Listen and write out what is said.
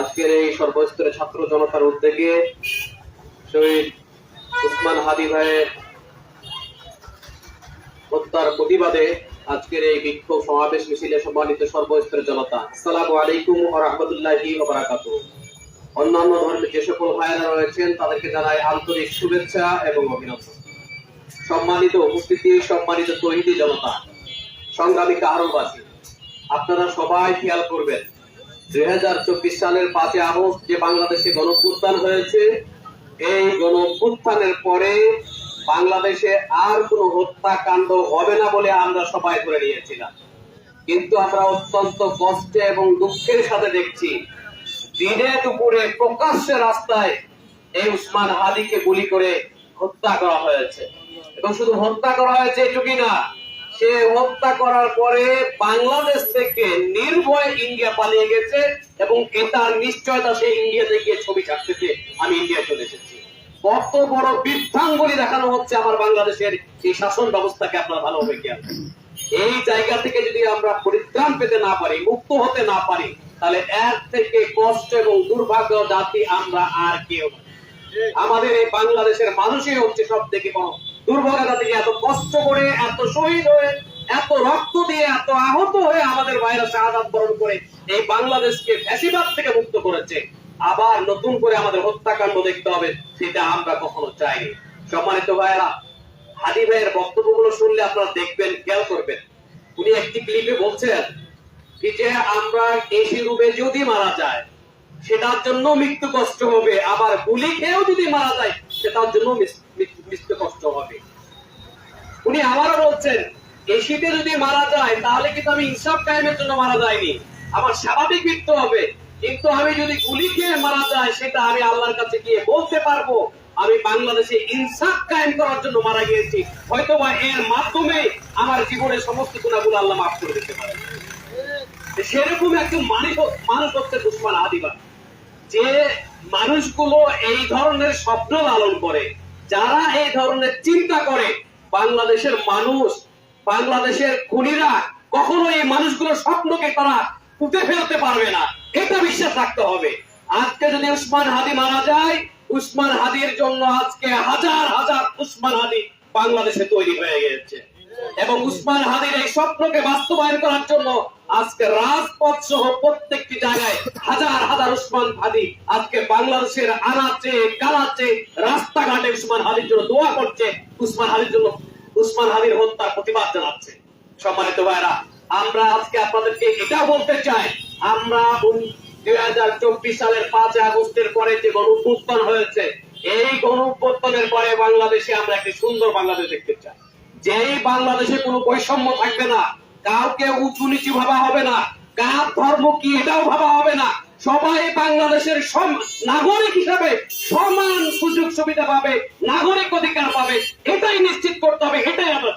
আজকের এই সর্বস্তরের ছাত্র জনতার উদ্যোগে শহীদ উসমান হাদি ভাইয়ের হত্যার প্রতিবাদে আজকের এই বিক্ষোভ সমাবেশ মিছিলে সম্মানিত সর্বস্তরের জনতা। আসসালামু আলাইকুম অন্যান্য ধর্মের যে সকল ভাইয়েরা রয়েছেন, তাদেরকে জানাই আন্তরিক শুভেচ্ছা এবং অভিনন্দন। সম্মানিত উপস্থিতি, সম্মানিত তহিদি জনতা, সংগ্রামী কাহারবাসী আপনারা সবাই খেয়াল করবেন দুই হাজার চব্বিশ সালের পাঁচই আগস্ট যে বাংলাদেশে গণপুত্থান হয়েছে, এই গণপুত্থানের পরে বাংলাদেশে আর কোনো হত্যাকাণ্ড হবে না বলে আমরা সবাই ধরে নিয়েছিলাম। কিন্তু আমরা অত্যন্ত কষ্টে এবং দুঃখের সাথে দেখছি, দিনে দুপুরে প্রকাশ্যে রাস্তায় এই উসমান হাদিকে গুলি করে হত্যা করা হয়েছে। এবং শুধু হত্যা করা হয়েছে এটুকুই না সে হত্যা করার পরে বাংলাদেশ থেকে নির্ভয় ইন্ডিয়া পালিয়ে গেছে এবং এটার নিশ্চয়তা সে ইন্ডিয়াতে গিয়ে ছবি ছাড়তেছে আমি ইন্ডিয়া চলে এসেছি। কত বড় বৃদ্ধাঙ্গুলি দেখানো হচ্ছে আমার বাংলাদেশের এই শাসন ব্যবস্থাকে আপনারা ভালোভাবে খেয়াল। এই জায়গা থেকে যদি আমরা পরিত্রাণ পেতে না পারি, মুক্ত হতে না পারি, তাহলে এর থেকে কষ্ট এবং দুর্ভাগ্য জাতি আমরা আর কেউ আমাদের এই বাংলাদেশের মানুষই হচ্ছে সব থেকে বড় দুর্ভাগ্য জাতি যে এত কষ্ট করে, এত শহীদ হয়ে, এত রক্ত দিয়ে, এত আহত হয়ে আমাদের বাইরে শাহাদাত বরণ করে এই বাংলাদেশকে ফ্যাসিবাদ থেকে মুক্ত করেছে। আবার নতুন করে আমাদের হত্যাকাণ্ড দেখতে হবে, সেটা আমরা কখনো চাইনি। সম্মানিত ভাইয়েরা, হাদি ভাইয়ের বক্তব্যগুলো শুনলে আপনারা দেখবেন, খেয়াল করবেন। উনি একটি ক্লিপে বলছেন যে আমরা এসি রুমে যদি মারা যায়, সেটার জন্য মৃত্যু কষ্ট হবে, আবার গুলি খেয়েও যদি মারা যায় সেটার জন্য মৃত্যু কষ্ট হবে। উনি আবারও বলছেন এসিতে যদি মারা যায়, তাহলে কিন্তু আমি ইনসাফ টাইমের জন্য মারা যায়নি আমার স্বাভাবিক মৃত্যু হবে। কিন্তু আমি যদি গুলি খেয়ে মারা যায়, সেটা আমি আল্লাহর কাছে গিয়ে বলতে পারব। আমি বাংলাদেশে ইনসাফ কায়েম করার জন্য মারা গিয়েছি। হয়তো বা এর মাধ্যমে আমার জীবনের সমস্ত গুণাগুলো আল্লাহ মাফ করে দিতে পারে। সেরকম একজন মানুষ মানুষ হচ্ছে দুশ্মান, আদিবাস। যে মানুষগুলো এই ধরনের স্বপ্ন লালন করে। যারা এই ধরনের চিন্তা করে, বাংলাদেশের মানুষ, বাংলাদেশের খুনিরা কখনো এই মানুষগুলোর স্বপ্নকে তারা পুঁতে ফেলতে পারবে না। এটা বিশ্বাস রাখতে হবে। আজকে যদি উসমান হাদি মারা যায়, উসমান হাদির জন্য আজকে হাজার হাজার উসমান হাদি বাংলাদেশে তৈরি হয়ে গেছে। এবং উসমান হাদির এই স্বপ্নকে বাস্তবায়ন করার জন্য আজকে রাজপথ সহ প্রত্যেকটি জায়গায় হাজার হাজার উসমান হাদি আজকে বাংলাদেশের আনাচে, কানাচে, রাস্তাঘাটে উসমান হাদির জন্য দোয়া করছে, উসমান হাদির জন্য উসমান হাদির হত্যার প্রতিবাদ জানাচ্ছে। সম্মানিত ভাইরা আমরা আজকে আপনাদেরকে এটাও বলতে চাই, আমরা দুই হাজার চব্বিশ সালের পাঁচ আগস্টের পরে যে গণপুত্থান হয়েছে, এই গণপুত্থানের পরে বাংলাদেশে আমরা একটি সুন্দর বাংলাদেশ দেখতে চাই। যেই বাংলাদেশে কোনো বৈষম্য থাকবে না কাউকে উঁচু নিচু ভাবা হবে না। কার ধর্ম কি এটাও ভাবা হবে না। সবাই বাংলাদেশের নাগরিক হিসাবে সমান সুযোগ সুবিধা পাবে, নাগরিক অধিকার পাবে। এটাই নিশ্চিত করতে হবে, এটাই আমরা